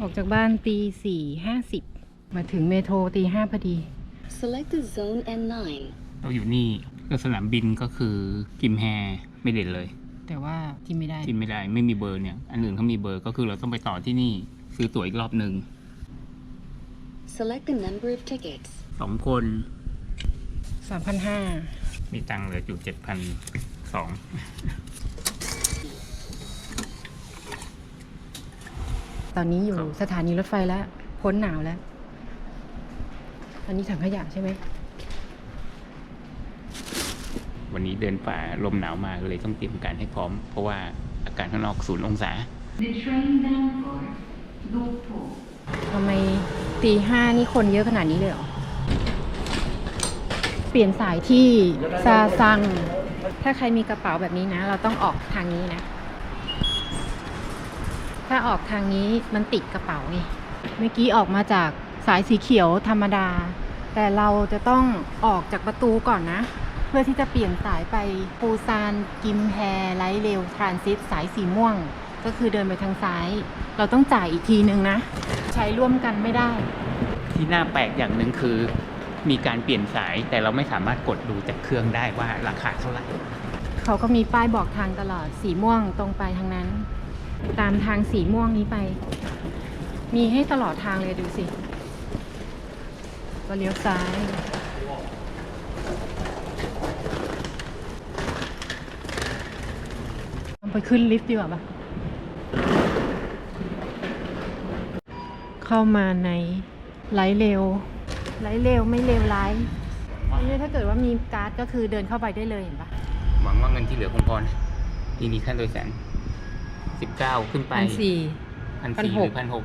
ออกจากบ้านตีสี่ห้าสิบมาถึงเมโทรตีห้าพอดี Select the zone N9. เราอยู่นี่ก็สนามบินก็คือกิมแฮไม่เด่นเลย แต่ว่าที่ไม่ได้กินไม่ได้ไม่มีเบอร์เนี่ย อันอื่นเขามีเบอร์ก็คือเราต้องไปต่อที่นี่ซื้อตั๋วอีกรอบหนึ่ง Select the number of tickets. สองคนสามพันห้ามีตังค์เหลืออยู่เจ็ดพันสอง ตอนนี้อยู่สถานีรถไฟแล้วพ้นหนาวแล้ว อันนี้ถังขยะใช่ไหมวันนี้เดินฝ่าลมหนาวมาเลยต้องเตรียมการให้พร้อม เพราะว่าอากาศข้างนอกศูนย์องศาทำไมตีห้านี่คนเยอะขนาดนี้เลยเหรอ เปลี่ยนสายที่ซาซัง ถ้าใครมีกระเป๋าแบบนี้นะ เราต้องออกทางนี้นะ ถ้าออกทางนี้มันติดกระเป๋าไงเมื่อกี้ออกมาจากสายสีเขียวธรรมดา แต่เราจะต้องออกจากประตูก่อนนะ เพื่อที่จะเปลี่ยนสายไปปูซานกิมแฮไลท์เรลทรานซิตสายสีม่วง ก็คือเดินไปทางซ้าย เราต้องจ่ายอีกทีนึงนะ ใช้ร่วมกันไม่ได้ ที่น่าแปลกอย่างหนึ่งคือ มีการเปลี่ยนสายแต่เราไม่สามารถกดดูจากเครื่องได้ว่าราคาเท่าไหร่เขาก็มีป้ายบอกทางตลอดสีม่วงตรงไปทางนั้น ตามทางสีม่วงนี้ไป มีให้ตลอดทางเลยดูสิ ก็เลี้ยวซ้าย ไปขึ้นลิฟต์ดีกว่าปะเข้ามาในไลท์เร็วไลท์เร็วไม่เร็วไลท์อันนี้ถ้าเกิดว่ามีการ์ดก็คือเดินเข้าไปได้เลยเห็นปะหวังว่าเงินที่เหลือคงพอนะทีนี้ค่าโดยสาร สิบเก้าขึ้นไปพันสี่ พันพันสี่หหกรือพันหก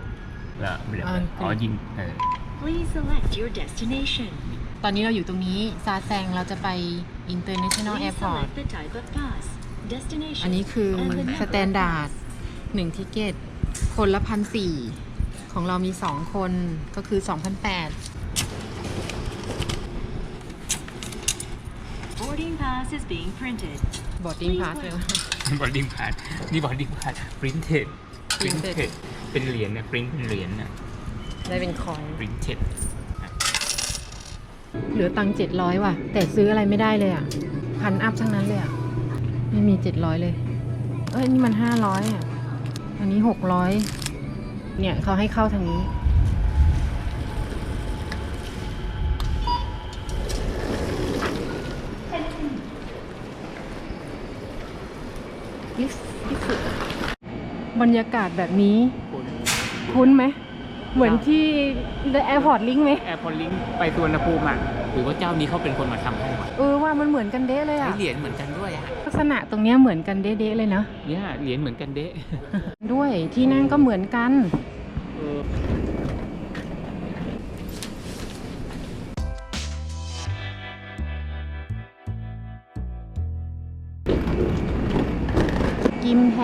เหรอเหลืออ่าอ๋อยิงเออ Please select your destination. ตอนนี้เราอยู่ตรงนี้ ซาแซงเราจะไป International Please Airport select the type of pass. Destination. อันนี้คือ and the number ส of แตนดาร์ด pass. หนึ่งทิเกต คนละพันสี่ของเรามีสองคนก็คือสองพันแปด Boarding pass is being printed. บอดดิ้งพาสเลย บอดดิ้งพาดนี่บอดดิ้งพาดปรินเทดปริน Printed เทดเป็นเหรียญนะปรินเป็นเหรียญนะได้เป็นคอยปรินเทดเหลือตังเจ็ดร้อยว่ะ แต่ซื้ออะไรไม่ได้เลยอะพันอัพทั้งนั้นเลยอะ ไม่มีเจ็ดร้อยเลย เอ้ย นี่มันห้าร้อยอะ อันนี้หกร้อยเนี่ยเขาให้เข้าทางนี้ ลิฟต์ลิฟต์ บรรยากาศแบบนี้ คุ้นไหม เหมือนที่ The Airport Link ไหมแอร์พอร์ตลิงไปตัวนภูมิอะหรือว่าเจ้านี้เขาเป็นคนมาทำให้วะเออว่ามันเหมือนกันเด้เลยใช้อะเหรียญเหมือนกันด้วยอะลักษณะตรงเนี้ยเหมือนกันเด้ๆเลยเนาะเนี่ยเหรียญเหมือนกันเด้ ด้วยที่นั่งก็เหมือนกัน เออ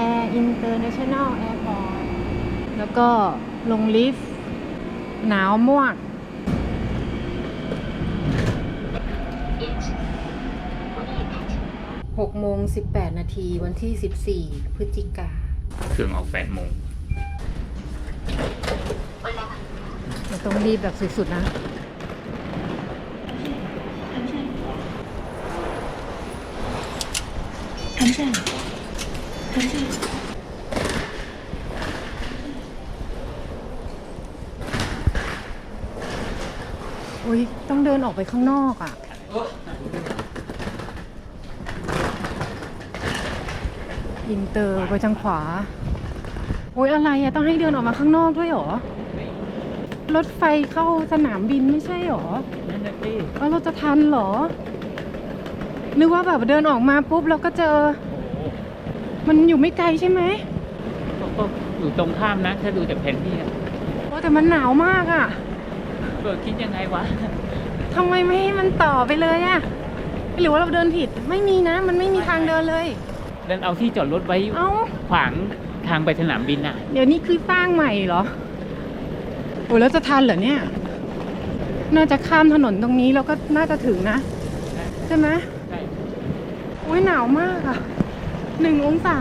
กิมแฮอินเตอร์เนชั่นแนลแอร์พอร์ตแล้วก็ลงลิฟต์หนาวมวกหกโมงสิบแปดนาทีวันที่สิบสี่พฤศจิกา เครื่องออกแปดโมงเราต้องรีบแบบสุดๆนะ อุ้ยต้องเดินออกไปข้างนอกอะ อินเตอร์ไปทางขวา โอ้ยอะไรอะต้องให้เดินออกมาข้างนอกด้วยเหรอ รถไฟเข้าสนามบินไม่ใช่เหรอนั่นน่ะสิแล้วเราจะทันเหรอ นึกว่าแบบเดินออกมาปุ๊บเราก็เจอ มันอยู่ไม่ไกลใช่ไหมก็ก็อยู่ตรงข้ามนะ ถ้าดูจากแผนที่อะโอ้แต่มันหนาวมากอะ่ะเออคิดยังไงวะ ทำไมไม่ให้มันต่อไปเลยอะ่ะหรือว่าเราเดินผิดไม่มีนะ มันไม่มีทางเดินเลย เดินเอาที่จอดรถไว้เอ้า ขวางทางไปสนามบินอะ เดี๋ยวนี้คือสร้างใหม่เหรอ โอ้แล้วจะทันเหรอเนี่ย น่าจะข้ามถนนตรงนี้แล้วก็น่าจะถึงนะ ใช่ไหมใช่ โอ้ยหนาวมากอะ หนึ่งองศา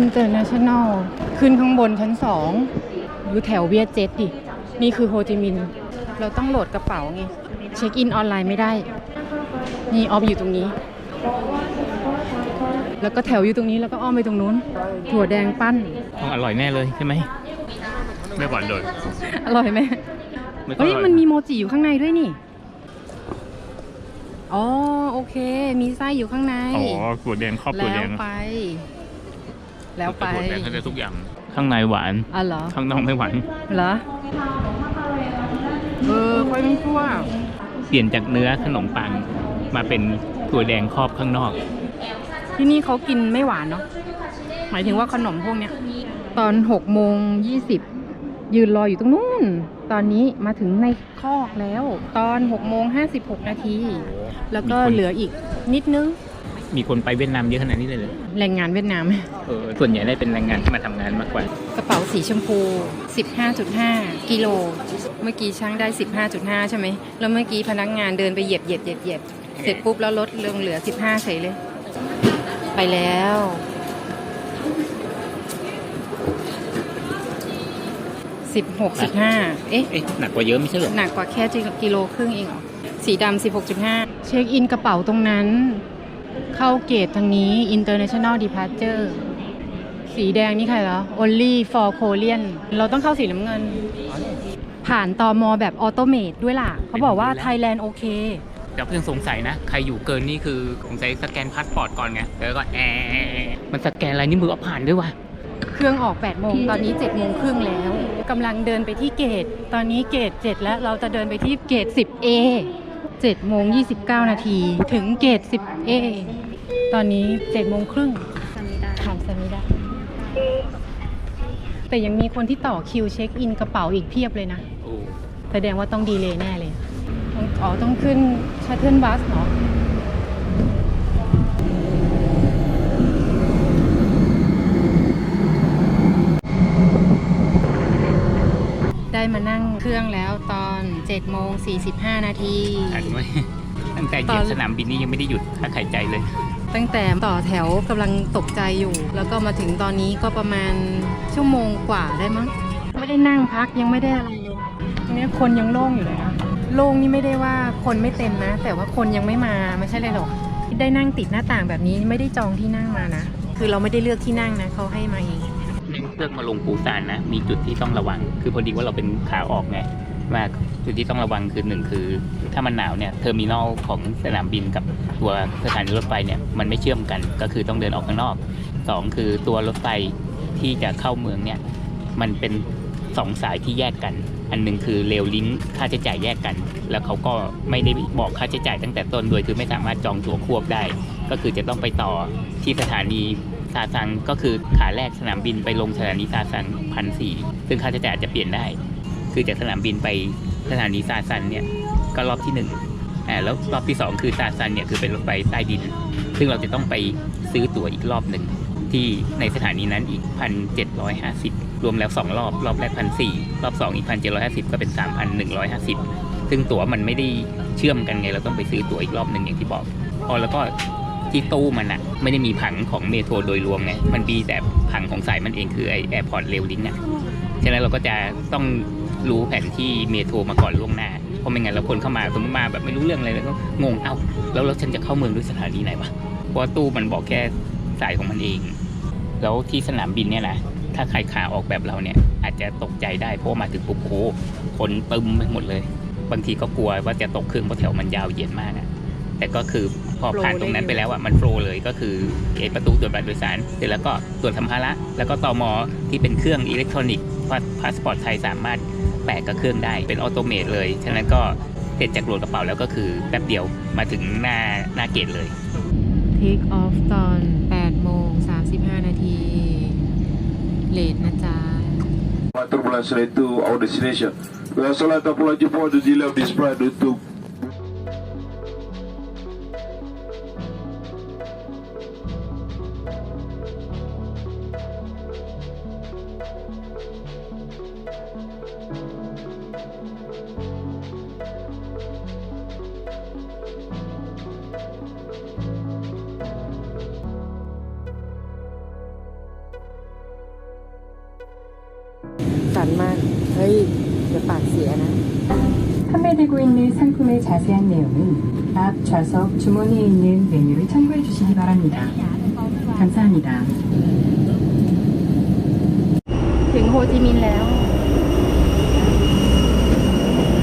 International ขึ้นข้างบนชั้นสองอยู่แถวเวียดเจ็ตดิ นี่คือโฮจิมินห์เราต้องโหลดกระเป๋าไง เช็คอินออนไลน์ไม่ได้ นี่ออฟอยู่ตรงนี้ แล้วก็แถวอยู่ตรงนี้แล้วก็อ้อมไปตรงนู้น ถั่วแดงปั้น อร่อยแน่เลยใช่ไหม ไม่หวานเลย อร่อยไหมไม่เฮ้ยมันมีโมจิอยู่ข้างในด้วยนี่ อ๋อโอเค มีไส้อยู่ข้างในอ๋อถั่วแดงครอบถั่วแล้แดวงไป แล้วไปถั่วแดงให้ได้ทุกอย่าง ข้างในหวานอ๋อเหรอ ข้างนอกไม่หวานเหรอเออค่อยมันคั่วเปลี่ยนจากเนื้อขนมปังมาเป็นถั่วแดงครอบข้างนอก ที่นี่เขากินไม่หวานเนาะหมายถึงว่าขนมพวกเนี้ย ตอนหกโมงยี่สิบยืนรออยู่ตรงนู้น ตอนนี้มาถึงในคอกแล้ว ตอนหกโมงห้าสิบหกนาที แล้วก็มีคนเหลืออีกนิดนึง มีคนไปเวียดนามเยอะขนาดนี้เลยเหรอแรงงานเวียดนาม เออส่วนใหญ่ได้เป็นแรงงานที่มาทำงานมากกว่า กระเป๋าสีชมพู 15.5 กิโล เมื่อกี้ช่างได้ 15.5 ใช่ไหม แล้วเมื่อกี้พนักงานเดินไปเหยียบเหยียบเหยียบเหยียบเสร็จปุ๊บแล้วลดลงเหลือ 15 เฉยเลย ไปแล้ว 16 15เอ๊ะ เอ๊ะหนักกว่าเยอะไม่ใช่เหรอ หนักกว่าแค่กิโลครึ่งเองเหรอ สีดำ16.5เช็คอินกระเป๋าตรงนั้น เข้าเกตทางนี้ International Departure สีแดงนี่ใครเหรอ Only for Korean เราต้องเข้าสีน้ำเงิน ผ่านตอมอแบบออโตเมตด้วยล่ะ เขาบอกว่า Thailand โอเคเดี๋ยวเพิ่งสงสัยนะ ใครอยู่เกินนี่คือสงสัยสแกนพาสปอร์ตก่อนไงแล้วก็แอร์มันสแกนอะไรนี่มือเอาผ่านด้วยวะเครื่องออก8โมงตอนนี้7โมงครึ่งแล้วกำลังเดินไปที่เกต ตอนนี้เกต 7 แล้วเราจะเดินไปที่เกต 10A 7โมง29 นาที ถึงเกต 10A ตอนนี้7โมงครึ่งถามสมิดาแต่ยังมีคนที่ต่อคิวเช็คอินกระเป๋าอีกเพียบเลยนะโอ้แสดงว่าต้องดีเลยแน่เลยต้องอ๋อ ต้องขึ้นชัตเทิลบัสเนาะ ได้มานั่งเครื่องแล้วตอน7โมง45 นาทีอันไว้ตั้งแต่เหยียบสนามบินนี่ยังไม่ได้หยุดพักหายใจเลย ตั้งแต่ต่อแถวกำลังตกใจอยู่ แล้วก็มาถึงตอนนี้ก็ประมาณชั่วโมงกว่าได้มั้งไม่ได้นั่งพักยังไม่ได้อะไรเลยทีนี้คนยังโล่งอยู่เลยนะโล่งนี่ไม่ได้ว่าคนไม่เต็มนะ แต่ว่าคนยังไม่มาไม่ใช่เลยหรอกได้นั่งติดหน้าต่างแบบนี้ไม่ได้จองที่นั่งมานะ คือเราไม่ได้เลือกที่นั่งนะเขาให้มาเอง นั่งเครื่องมาลงปูซานนะ มีจุดที่ต้องระวัง คือพอดีว่าเราเป็นขาออกไงว่าจุดที่ต้องระวังคือหนึ่งคือ ถ้ามันหนาวเนี่ยเทอร์มินอลของสนามบินกับตัวสถานีรถไฟเนี่ยมันไม่เชื่อมกัน ก็คือต้องเดินออกข้างนอกสองคือตัวรถไฟที่จะเข้าเมืองเนี่ยมันเป็นสองสายที่แยกกัน อันหนึ่งคือเรลลิงก์ค่าใช้จ่ายแยกกัน แล้วเขาก็ไม่ได้บอกค่าใช้จ่ายตั้งแต่ต้นโดยคือไม่สามารถจองตั๋วควบได้ ก็คือจะต้องไปต่อที่สถานี ซาซังก็คือขาแรกสนามบินไปลงสถานีซาซังพันสี่ซึ่งค่าใช้จ่ายจะเปลี่ยนได้ คือจากสนามบินไปสถานีซาซันเนี่ยก็รอบที่หนึ่งอ่าแล้วรอบที่สองคือซาซันเนี่ยคือเป็นรถไฟใต้ดิน ซึ่งเราจะต้องไปซื้อตั๋วอีกรอบหนึ่งที่ในสถานีนั้นอีกพันเจ็ดร้อยห้าสิบรวมแล้วสองรอบ รอบแรกพันสี่รอบสองอีกพันเจ็ดร้อยห้าสิบก็เป็นสามพันหนึ่งร้อยห้าสิบซึ่งตั๋วมันไม่ได้เชื่อมกันไง เราต้องไปซื้อตั๋วอีกรอบหนึ่งอย่างที่บอกพอแล้วก็ ที่ตู้มันอะไม่ได้มีผังของเมโทรโดยรวมไงมันมีแต่ผังของสายมันเองคือไอแอร์พอร์ตเรลลิงอะฉะนั้นเราก็จะต้องรู้แผนที่เมโทรมาก่อนล่วงหน้า เพราะไม่งั้นเราคนเข้ามาสมมติมาแบบไม่รู้เรื่องอะไรแล้วก็งง เอ้า แล้วแล้วฉันจะเข้าเมืองด้วยสถานีไหนวะ เพราะตู้มันบอกแค่สายของมันเอง แล้วที่สนามบินเนี่ยนะ ถ้าใครขาออกแบบเราเนี่ย อาจจะตกใจได้เพราะมาถึงปุ๊บโอ้คนตึมไปหมดเลย บางทีก็กลัวว่าจะตกเครื่องเพราะแถวมันยาวเหยียดมากอะแต่ก็คือ พอผ่านตรงนั้นไปแล้วอะมันโฟลว์เลยก็คือเกตประตูตรวจบัตรโดยสารเสร็จแล้วก็ตรวจสัมภาระแล้วก็ตอมอที่เป็นเครื่องอิเล็กทรอนิกส์พาสปอร์ตไทยสามารถแปะกับเครื่องได้เป็นออโตเมตเลยฉะนั้นก็เสร็จจากโหลดกระเป๋าแล้วก็คือแป๊บเดียวมาถึงหน้าหน้าเกตเลย Take off ตอน8โมง35 นาทีเลทนะจ๊ะ Turbulence rate to our destination. We also like to apologize for the delay of this flight due to สันมาก เฮ้ยเดี๋ยวปากเสียนะ 판매되고 있는 상품의 자세한 내용은 앞 좌석 주머니에 있는 메뉴를 참고해 주시기 바랍니다. 감사합니다. ถึงโฮจิมินห์แล้ว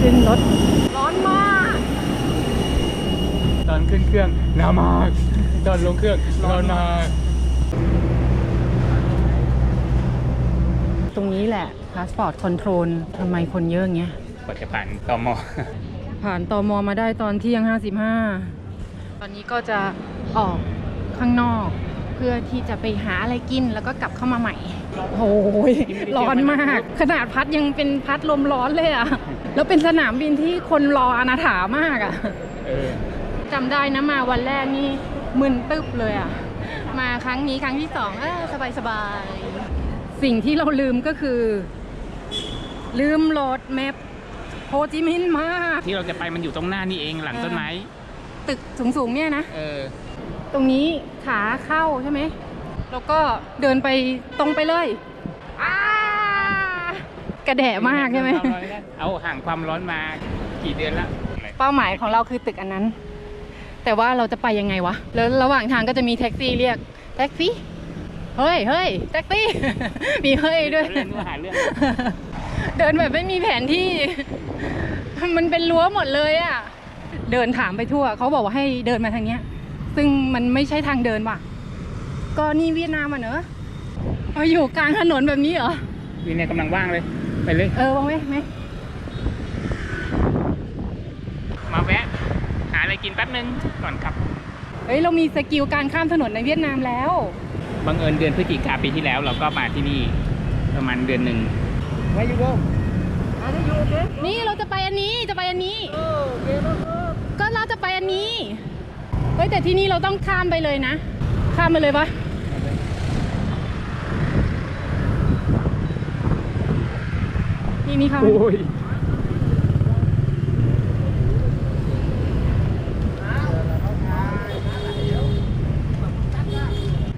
ขึ้นรถ ร้อนมาก ตอนขึ้นเครื่องหนาวมากตอนลงเครื่องร้อนมาก ตรงนี้แหละ Passport Control ทำไมคนเยอะอย่างเงี้ยกว่าจะผ่านตมผ่านตอมอมาได้ตอนเที่ยง 55 ตอนนี้ก็จะออกข้างนอกเพื่อที่จะไปหาอะไรกินแล้วก็กลับเข้ามาใหม่ โอ้ยร้อนมาก ขนาดพัดยังเป็นพัดลมร้อนเลยอะแล้วเป็นสนามบินที่คนรออนาถามากอะเออจำได้นะมาวันแรกนี่มึนตึ๊บเลยอะมาครั้งนี้ครั้งที่สองเออสบายสบายๆสิ่งที่เราลืมก็คือ ลืมโหลดแมปโฮจิมินห์มาก ที่เราจะไปมันอยู่ตรงหน้านี่เองหลังต้นไม้ ตึกสูงๆเนี่ยนะ เออ ตรงนี้ขาเข้าใช่ไหม แล้วก็เดินไปตรงไปเลยอ้ากระแดะมากใช่ไหม เอาห่างความร้อนมากี่เดือนละเป้าหมายของเราคือตึกอันนั้น แต่ว่าเราจะไปยังไงวะ แล้วระหว่างทางก็จะมีแท็กซี่เรียกแท็กซี่ เฮ้ยเฮ้ยแท็กซี่ มีเฮ้ยด้วย เรื่องนู้นหาเรื่อง เดินแบบไม่มีแผนที่ มันเป็นรั้วหมดเลยอะเดินถามไปทั่ว เขาบอกว่าให้เดินมาทางเนี้ย ซึ่งมันไม่ใช่ทางเดินว่ะ ก็นี่เวียดนามอะเนอะมาอยู่กลางถนนแบบนี้เหรอวินเนี่ยกำลังว่างเลย ไปเลย เออว่างไหมไหมมาแวะ หาอะไรกินแป๊บนึงก่อนกลับ เฮ้ย เรามีสกิลการข้ามถนนในเวียดนามแล้ว บังเอิญเดือนพฤศจิกาปีที่แล้วเราก็มาที่นี่ประมาณเดือนหนึ่ง นี่เราจะไปอันนี้จะไปอันนี้ก็เราจะไปอันนี้เฮ้ยแต่ที่นี่เราต้องข้ามไปเลยนะ ข้ามไปเลยปะนี่นี่ข้ามโอ้ย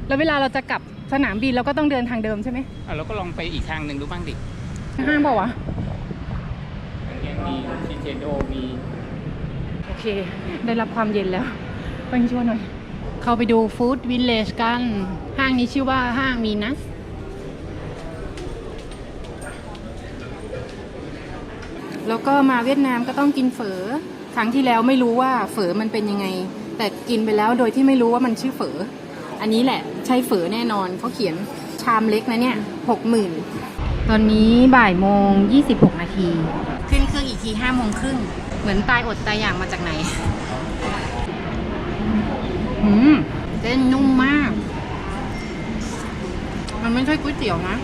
แล้วเวลาเราจะกลับสนามบินเราก็ต้องเดินทางเดิมใช่ไหม อะเราก็ลองไปอีกทางหนึ่งดูบ้างดิ ห้างเปล่าวะอย่างเงี้ยมีชิเชโดมีโอเค ได้รับความเย็นแล้วไปช่วยหน่อย เข้าไปดูฟู้ดวิลเลจกัน ห้างนี้ชื่อว่าห้างมีนัสแล้วก็มาเวียดนามก็ต้องกินเฝอ ครั้งที่แล้วไม่รู้ว่าเฝอมันเป็นยังไง แต่กินไปแล้วโดยที่ไม่รู้ว่ามันชื่อเฝอ อันนี้แหละใช่เฝอแน่นอนเขาเขียนชามเล็กนะเนี่ยหกหมื่น ตอนนี้บ่ายโมง 26 นาที ขึ้นเครื่องอีกที5โมงครึ่ง เหมือนตายอดตายอยากมาจากไหน อืมเส้นนุ่มมาก มันไม่ใช่ก๋วยเตี๋ยวนะ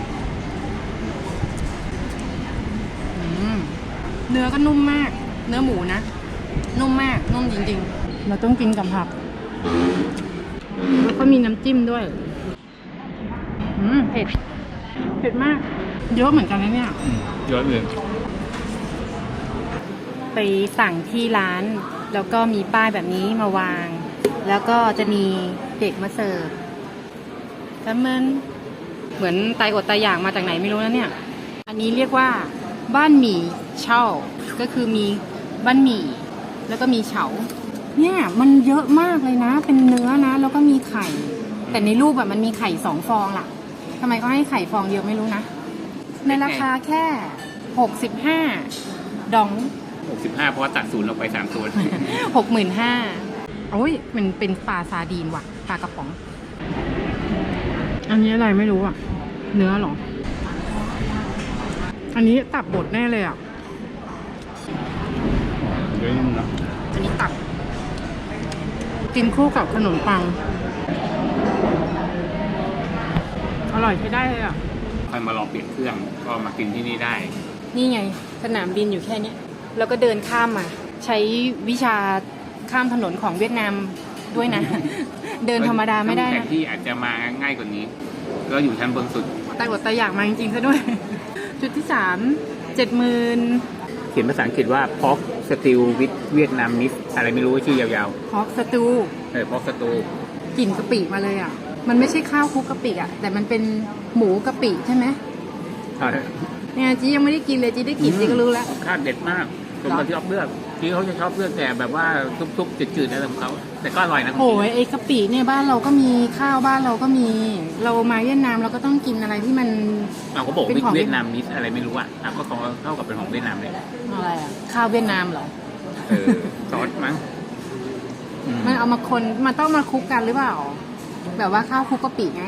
อืมเนื้อก็นุ่มมาก เนื้อหมูนะ นุ่มมาก นุ่มจริงๆ เราต้องกินกับผัก แล้วก็มีน้ำจิ้มด้วย อืม เผ็ด เผ็ดมาก เยอะเหมือนกันนะเนี่ยเยอะเลยไปสั่งที่ร้าน แล้วก็มีป้ายแบบนี้มาวาง แล้วก็จะมีเด็กมาเสิร์ฟแล้วมันเหมือนตายอดตายอยากมาจากไหนไม่รู้นะเนี่ย อันนี้เรียกว่า บ้านหมี่เช่า ก็คือมีบ้านหมี่แล้วก็มีเฉา เนี่ยมันเยอะมากเลยนะ เป็นเนื้อนะ แล้วก็มีไข่ แต่ในรูปแบบมันมีไข่สองฟองล่ะ ทำไมเขาให้ไข่ฟองเดียวไม่รู้นะ ในราคาแค่หกสิบห้าดอง 65 เพราะว่าตัดศูนย์ออกไป3ศูนย์หกหมื่นห้าโอ้ย มันเป็นปลาซาดีนว่ะ ปลากระป๋อง อันนี้อะไรไม่รู้อะ เนื้อเหรอ อันนี้ตับบดแน่เลยอะเยอะนิดนึงเนาะอันนี้ตับ กินคู่กับขนมปัง อร่อยใช้ได้เลยอะค่อยมาลองเปลี่ยนเครื่องก็มากินที่นี่ได้ นี่ไงสนามบินอยู่แค่เนี้ยแล้วก็เดินข้ามมา ใช้วิชาข้ามถนนของเวียดนามด้วยนะ เดินธรรมดาไม่ได้ถ้แผนะนที่อาจจะมาง่ายกว่านี้ ก็อยู่ชั้นบนสุดตายอดตายอยากมาจริงๆซะด้วย จุดที่สามเจ็ดหมื่นเขียนภาษาอังกฤษว่า pork stew with Vietnamese อะไรไม่รู้ชื่อยาวฮอกสตูๆเออ pork stew กลิ่นกะปิมาเลยอะ มันไม่ใช่ข้าวคลุกกะปิอะ แต่มันเป็นหมูกะปิใช่ไหมใช่เนี่ยจียังไม่ได้กินเลยจีได้กลินจีก็รู้แล้วข้าวเด็ดมากผมก็ชอบเลือกที่เขาจะชอบเลือกแต่แบบว่าทุบๆจืดๆอะไรของเขาแต่ก็อร่อยนะโอ้ยไอ้กะปิเนี่ยบ้านเราก็มีข้าวบ้านเราก็มี เรามาเวียดนามเราก็ต้องกินอะไรที่มันเราก็บอกเป็นของเวียดนามนิดอะไรไม่รู้อะอะก็เขาเข้ากับเป็นของเวียดนามเลยอะไรอะข้าวเวียดนามเหรอเออซอสมั้งอืมมันเอามาคนมันต้องมาคลุกกันหรือเปล่า แบบว่าข้าวคลุกกะปิไง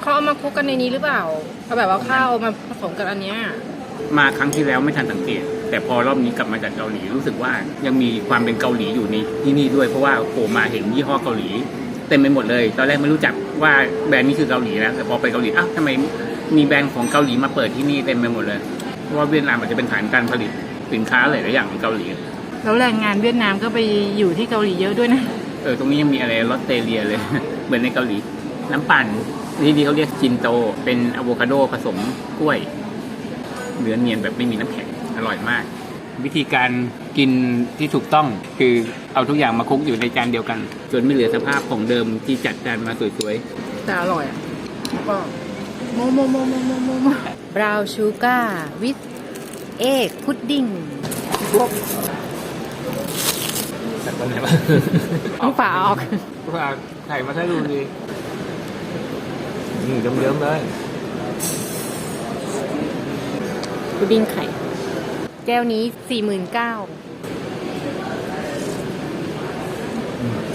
เขาเอามาคลุกกันในนี้หรือเปล่าเอาแบบว่าข้าวมาผสมกับอันเนี้ยมาครั้งที่แล้วไม่ทันสังเกต แต่พอรอบนี้กลับมาจากเกาหลีรู้สึกว่ายังมีความเป็นเกาหลีอยู่ในที่นี่ด้วยเพราะว่าโผล่มาเห็นยี่ห้อเกาหลีเต็มไปหมดเลยตอนแรกไม่รู้จักว่าแบรนด์นี้คือเกาหลีนะแต่พอไปเกาหลีอ้าวทำไมมีแบรนด์ของเกาหลีมาเปิดที่นี่เต็มไปหมดเลยเพราะว่าเวียดนามอาจจะเป็นฐานการผลิตสินค้าหลายๆอย่างของเกาหลี แล้วแรงงานเวียดนามก็ไปอยู่ที่เกาหลีเยอะด้วยนะ เออตรงนี้ยังมีอะไรลอตเตเลียเลย เหมือนในเกาหลี น้ำปั่นที่นี่เขาเรียกจินโต เป็นอะโวคาโดผสมกล้วยเนื้อเนียนแบบไม่มีน้ำแข็งอร่อยมาก วิธีการกินที่ถูกต้องคือเอาทุกอย่างมาคลุกอยู่ในจานเดียวกัน จนไม่เหลือสภาพของเดิมที่จัดจานมาสวยแต่อร่อยอะแล้วก็โมโมโมโมโมโมโมบราวชูการ์วิ h เอกพุดดิ้ง ๆ แต่ตอนไหนวะเอาฝาออกว่าไข่มาให้ดูดีนี่เยิ้มๆเลยพุดดิ้งไข่ แก้วนี้สี่หมื่นเก้า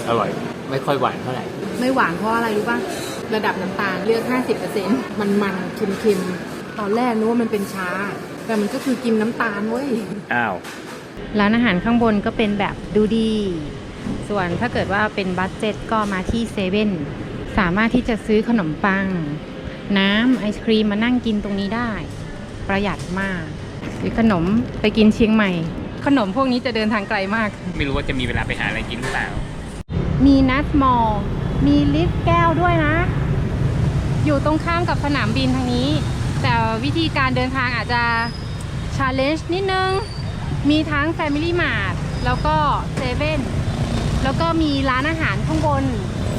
อร่อย ไม่ค่อยหวานเท่าไหร่ ไม่หวานเพราะอะไรรู้ป่ะ ระดับน้ำตาลเลือก 50%มันมันๆเค็มๆ ตอนแรกนึกว่ามันเป็นชา แต่มันก็คือกินน้ำตาลเว้ย อ้าว ร้านอาหารข้างบนก็เป็นแบบดูดี ส่วนถ้าเกิดว่าเป็นบัสเจ็ตก็มาที่เซเว่นสามารถที่จะซื้อขนมปัง น้ำไอศครีมมานั่งกินตรงนี้ได้ ประหยัดมากซื้อขนมไปกินเชียงใหม่ ขนมพวกนี้จะเดินทางไกลมาก ไม่รู้ว่าจะมีเวลาไปหาอะไรกินหรือเปล่า มีนัทมอลล์มีลิฟต์แก้วด้วยนะ อยู่ตรงข้ามกับสนามบินทางนี้ แต่วิธีการเดินทางอาจจะชาเลนจ์นิดนึง มีทั้ง Family Mart แล้วก็เซเว่นแล้วก็มีร้านอาหารข้างบน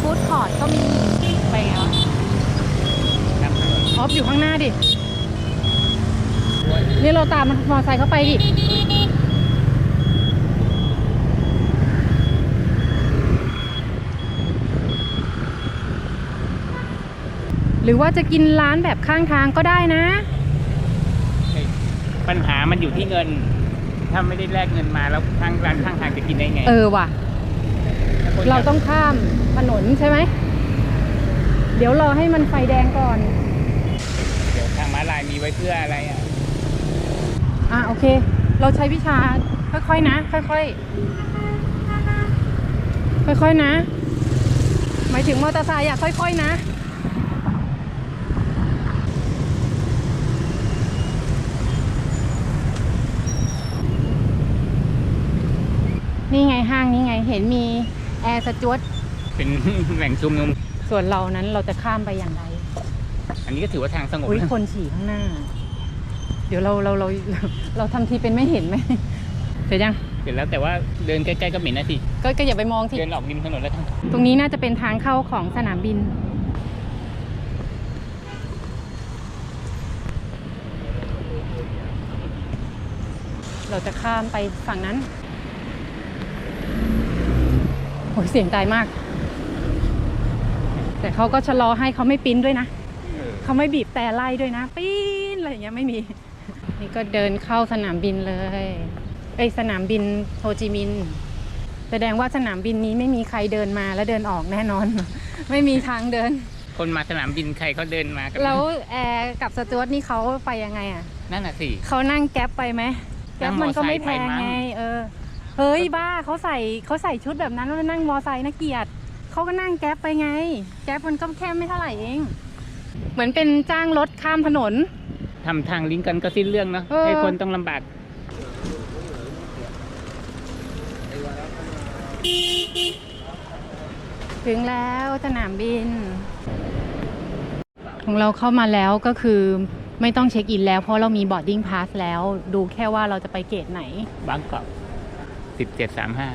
ฟู้ดคอร์ทก็มีไปไงวออฟอยู่ข้างหน้าดิ นี่เราตามมอเตอร์ไซค์เข้าไปดิหรือว่าจะกินร้านแบบข้างทางก็ได้นะ ปัญหามันอยู่ที่เงิน ถ้าไม่ได้แลกเงินมาแล้วทางร้านข้างทางจะกินได้ไงเออว่ะถ้คนเราต้องข้ามถนนใช่ไหม เดี๋ยวรอให้มันไฟแดงก่อน เดี๋ยวทางม้าลายมีไว้เพื่ออะไรอะอะโอเค เราใช้วิชาค่อยๆนะ ค่อยๆ ค่อยๆนะ หมายถึงมอเตอร์ไซค์อะค่อยๆนะ นี่ไงห้างนี่ไงเห็นมีแอร์สจวตเป็นแหล่งชุมนุม ส่วนเรานั้นเราจะข้ามไปอย่างไร อันนี้ก็ถือว่าทางสงบอุ้ยนะคนฉี่ข้างหน้า เดี๋ยวเราเราเราเราเราทำทีเป็นไม่เห็นไหมเสร็จยังเสร็จแล้วแต่ว่าเดินใกล้ๆก็เหม็นนะสิก็ก็อย่าไปมองทีเดินออกริมถนนแล้วทั้งตรงนี้น่าจะเป็นทางเข้าของสนามบิน เราจะข้ามไปฝั่งนั้น โอ้ยเสียงตายมาก แต่เขาก็ชะลอให้เขาไม่ปิ้นด้วยนะเขาไม่บีบแต่ไล่ด้วยนะปีนอะไรอย่างเงี้ยไม่มี นี่ก็เดินเข้าสนามบินเลยเอ้ยสนามบินโฮจิมินห์แสดงว่าสนามบินนี้ไม่มีใครเดินมาแล้วเดินออกแน่นอน ไม่มีทางเดิน คนมาสนามบินใครเขาเดินมากันแล้วแอร์กับสจวตนี่เขาไปยังไงอะ นั่นน่ะสิเขานั่งแก๊ปไปไหมแก๊ปมันก็ไม่แพงไง เออ เฮ้ยบ้าเขาใส่เขาใส่ชุดแบบนั้นแล้วนั่งมอไซค์นะเกียรติเขาก็นั่งแก๊ปไปไง แก๊ปมันก็แค่ไม่เท่าไหร่เอง เหมือนเป็นจ้างรถข้ามถนน ทำทางลิงก์กันก็สิ้นเรื่องเนาะเออ ให้คนต้องลำบาก ถึงแล้วสนามบิน ของเราเข้ามาแล้วก็คือไม่ต้องเช็คอินแล้วเพราะเรามีบอร์ดดิ้งพาสแล้ว ดูแค่ว่าเราจะไปเกตไหน บางกอก สิบเจ็ดสามห้า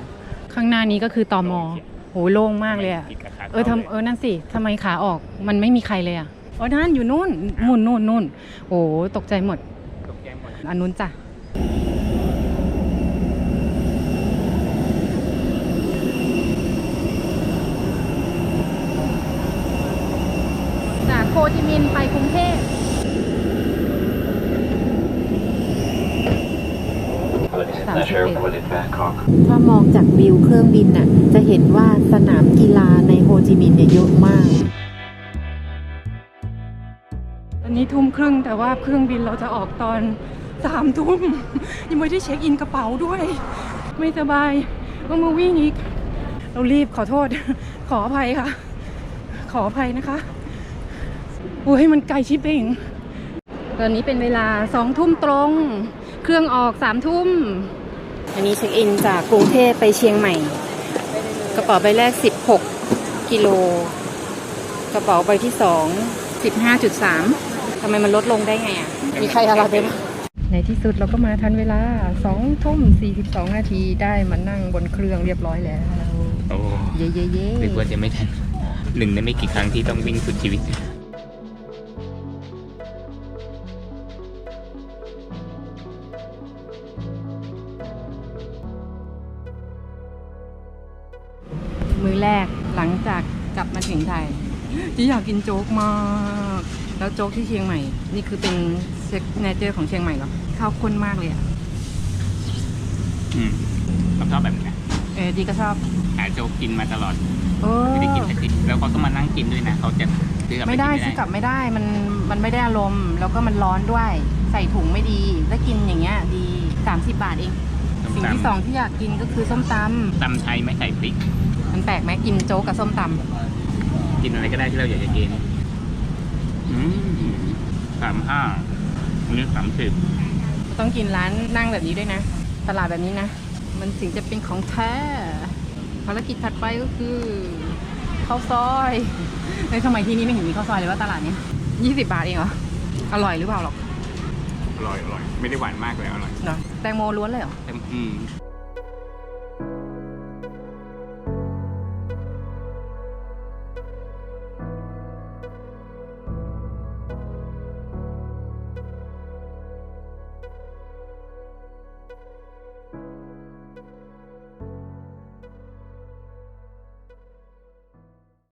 ข้างหน้านี้ก็คือตอมอโหโล่งมากเลยอะเออทำเออนั่นสิทำไมขาออกมันไม่มีใครเลยอะอ๋อนั่นอยู่นู่นนู่นนู่นนู่นโอ้ตกใจหมด ตกใจหมด อันนู้นจ้ะ จากโคจิมินห์ไปกรุงเทพ ถ้ามองจากวิวเครื่องบินน่ะจะเห็นว่าสนามกีฬาในโฮจิมินห์เนี่ยเยอะมากตอนนี้ทุ่มครึ่งแต่ว่าเครื่องบินเราจะออกตอนสามทุ่มยังไม่ได้เช็คอินกระเป๋าด้วย ไม่สบายต้องมาวิ่งอีก เรารีบขอโทษ ขออภัยค่ะ ขออภัยนะคะโอ้ยมันไกลชิบเองตอนนี้เป็นเวลาสองทุ่มตรง เครื่องออกสามทุ่ม อันนี้เช็คอินจากกรุงเทพไปเชียงใหม่ กระเป๋าใบแรก 16 กิโล กระเป๋าใบที่ 2 15.3ทำไมมันลดลงได้ไงอะ มีใครอะไรไปบ้างในที่สุดเราก็มาทันเวลา2ทุ่ม42 นาทีได้มานั่งบนเครื่องเรียบร้อยแล้ว โอ้เย่เย่เย่นึกว่าจะไม่ทันหนึ่งในไม่กี่ครั้งที่ต้องวิ่งสุดชีวิต มื้อแรกหลังจากกลับมาถึงไทยที่อยากกินโจ๊กมาก แล้วโจ๊กที่เชียงใหม่ นี่คือเป็นเซ็กเนเจอร์ของเชียงใหม่เหรอข้าวข้นมากเลยอะอืมผมชอบแบบนี้นะเออดีก็ชอบหาโจ๊กกินมาตลอดโอ้ไม่ได้กินสักทีแล้วเขาก็มานั่งกินด้วยนะเขาจะซื้อกลับปไม่ได้กินซื้อกลับไม่ได้มันมันไม่ได้อารมณ์แล้วก็มันร้อนด้วย ใส่ถุงไม่ดีแล้วกินอย่างเงี้ย ดี30บาทเองส้มสิ่งตที่สองที่อยากกินก็คือส้มตำตำไทยไม่ใส่พริกำ มันแปลกไหมกินโจ๊กกับส้มตกินอะไรก็ได้ที่เราอยากจะกินอืมสามห้าอันนี้สามสิบำต้องกินร้านนั่งแบบนี้ด้วยนะ ตลาดแบบนี้นะ มันถึงจะเป็นของแท้ภารกิจถัดไปก็คือข้าวซอยในสมัยที่นี้ไม่เห็นมีข้าวซอยเลยว่าตลาดเนี้ยี่สิบบาทเองเหรอ อร่อยหรือเปล่าหรอกอร่อยอร่อย ไม่ได้หวานมากเลยอร่อยเนาะแตงโมล้วนเลยเหรอ แต่อืม